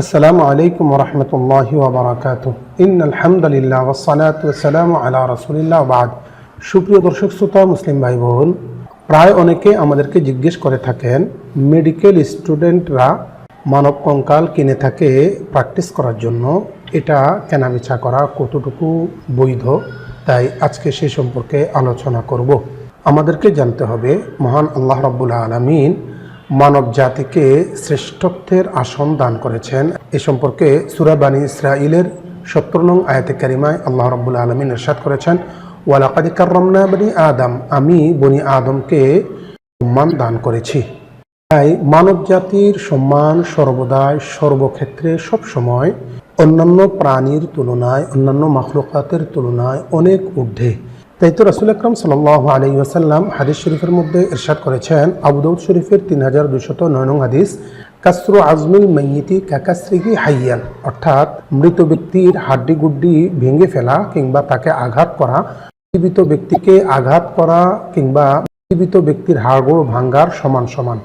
আসসালামু আলাইকুম রহমতুল্লাহ ওবরাকাত ইন আলহামদুলিল্লাহ ওসালাত ওসালাম আলা রসুলিল্লাহ বাদ। সুপ্রিয় দর্শক, শ্রোতা, মুসলিম ভাই বোন প্রায় অনেকে আমাদেরকে জিজ্ঞেস করে থাকেন মেডিকেল স্টুডেন্টরা মানব কঙ্কাল কিনে থাকে প্র্যাকটিস করার জন্য। এটা কেনাবেচা করা কতটুকু বৈধ? তাই আজকে সে সম্পর্কে আলোচনা করব। আমাদেরকে জানতে হবে, মহান আল্লাহ রব্বুল আলমিন মানব জাতিকে শ্রেষ্ঠত্বের আসন দান করেছেন। এ সম্পর্কে সুরাবানী ইসরাইলের সত্তর নং আয়াতে কারিমায় আল্লাহ রব্বুল আলমিন ইরশাদ করেছেন, ওয়ালাকাদি কার্রমনা বনি আদম আমি বনি আদমকে সম্মান দান করেছি। তাই মানব জাতির সম্মান সর্বদাই সর্বক্ষেত্রে সবসময় অন্যান্য প্রাণীর তুলনায়, অন্যান্য মাখলুকাতের তুলনায় অনেক ঊর্ধ্বে। তাই তো রাসুল আকরম সাল আলী ওয়াসাল্লাম হাদিস শরীফের মধ্যে ইরশাদ করেছেন আবুদৌদ শরীফের তিন হাজার দুশত নয় নং হাদিস, কাসরু আজমিল মাইয়িতি কাকাশ্রিগি হাইয়ান, অর্থাৎ মৃত ব্যক্তির হাড্ডি গুড্ডি ভেঙে ফেলা কিংবা তাকে আঘাত করা, জীবিত ব্যক্তিকে আঘাত করা কিংবা জীবিত ব্যক্তির হাড়গোড় ভাঙ্গার সমান সমান,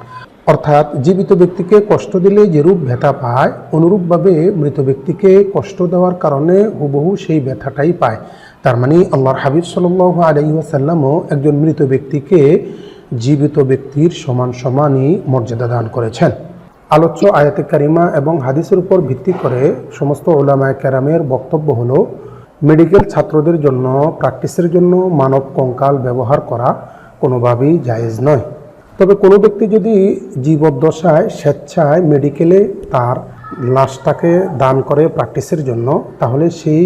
অর্থাৎ জীবিত ব্যক্তিকে কষ্ট দিলে যেরূপ ব্যথা পায়, অনুরূপভাবে মৃত ব্যক্তিকে কষ্ট দেওয়ার কারণে হুবহু সেই ব্যথাটাই পায়। তার মানে আল্লাহর হাবিব সাল ওয়াসাল্লামও একজন মৃত ব্যক্তিকে জীবিত ব্যক্তির সমান সমানই মর্যাদা দান করেছেন। আলোচ্য আয়াতে কারিমা এবং হাদিসের উপর ভিত্তি করে সমস্ত ওলামায় ক্যারামের বক্তব্য হলো, মেডিকেল ছাত্রদের জন্য, প্র্যাকটিসের জন্য মানব কঙ্কাল ব্যবহার করা কোনোভাবেই জায়েজ নয়। তবে কোনো ব্যক্তি যদি জীবদ্দশায়, স্বেচ্ছায় মেডিকেলে তার লাশটাকে দান করে প্র্যাকটিসের জন্য, তাহলে সেই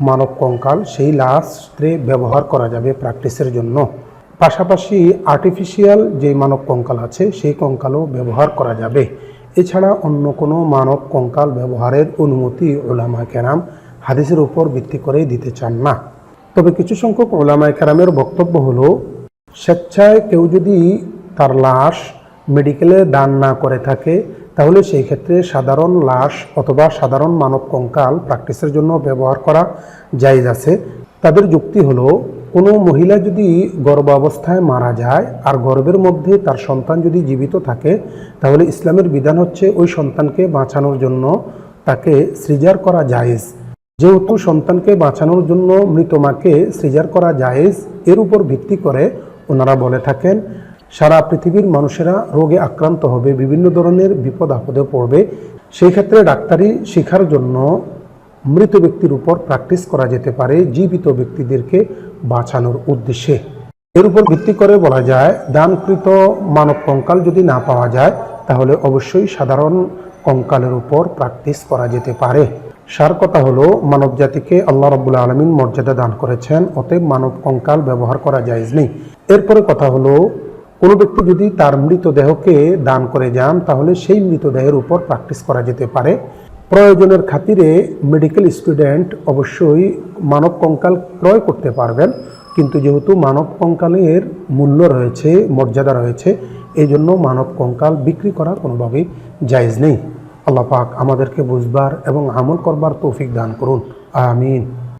মানব কঙ্কাল সেই লাশে ব্যবহার করা যাবে প্র্যাকটিসের জন্য। পাশাপাশি আর্টিফিশিয়াল যে মানব কঙ্কাল আছে, সেই কঙ্কালও ব্যবহার করা যাবে। এছাড়া অন্য কোনো মানব কঙ্কাল ব্যবহারের অনুমতি ওলামা কেরাম হাদিসের উপর ভিত্তি করে দিতে চান না। তবে কিছু সংখ্যক ওলামায় কেরামের বক্তব্য হলো, স্বেচ্ছায় কেউ যদি তার লাশ মেডিকেলে দান না করে থাকে তাহলে সেই ক্ষেত্রে সাধারণ লাশ অথবা সাধারণ মানব কঙ্কাল প্র্যাকটিসের জন্য ব্যবহার করা জায়জ আছে। তাদের যুক্তি হলো, কোনো মহিলা যদি গর্ভাবস্থায় মারা যায় আর গর্ভের মধ্যে তার সন্তান যদি জীবিত থাকে, তাহলে ইসলামের বিধান হচ্ছে ওই সন্তানকে বাঁচানোর জন্য তাকে সৃজার করা জায়েজ। যেহেতু সন্তানকে বাঁচানোর জন্য মৃত মাকে সৃজার করা জায়েজ, এর উপর ভিত্তি করে ওনারা বলে থাকেন সারা পৃথিবীর মানুষেরা রোগে আক্রান্ত হবে, বিভিন্ন ধরনের বিপদ আপদে পড়বে। সেই ক্ষেত্রে ডাক্তারি শেখার জন্য মৃত ব্যক্তির উপর প্র্যাকটিস করা যেতে পারে জীবিত ব্যক্তিদেরকে বাঁচানোর উদ্দেশ্যে। এর উপর ভিত্তি করে বলা যায়, দানকৃত মানব কঙ্কাল যদি না পাওয়া যায়, তাহলে অবশ্যই সাধারণ কঙ্কালের উপর প্র্যাকটিস করা যেতে পারে। সার কথা হলো, মানব জাতিকে আল্লাহ রবুল্লা আলমিন মর্যাদা দান করেছেন, অতএব মানব কঙ্কাল ব্যবহার করা জায়জ নেই। এরপরে কথা হলো কোনো ব্যক্তি যদি তার মৃতদেহকে দান করে যান, তাহলে সেই মৃতদেহের উপর প্র্যাকটিস করা যেতে পারে। প্রয়োজনের খাতিরে মেডিকেল স্টুডেন্ট অবশ্যই মানব কঙ্কাল ক্রয় করতে পারবেন। কিন্তু যেহেতু মানব কঙ্কালের মূল্য রয়েছে, মর্যাদা রয়েছে এই জন্য মানব কঙ্কাল বিক্রি করা কোনোভাবেই জায়জ নেই। আল্লাহ পাক আমাদেরকে বুঝবার এবং আমল করবার তৌফিক দান করুন। আমিন।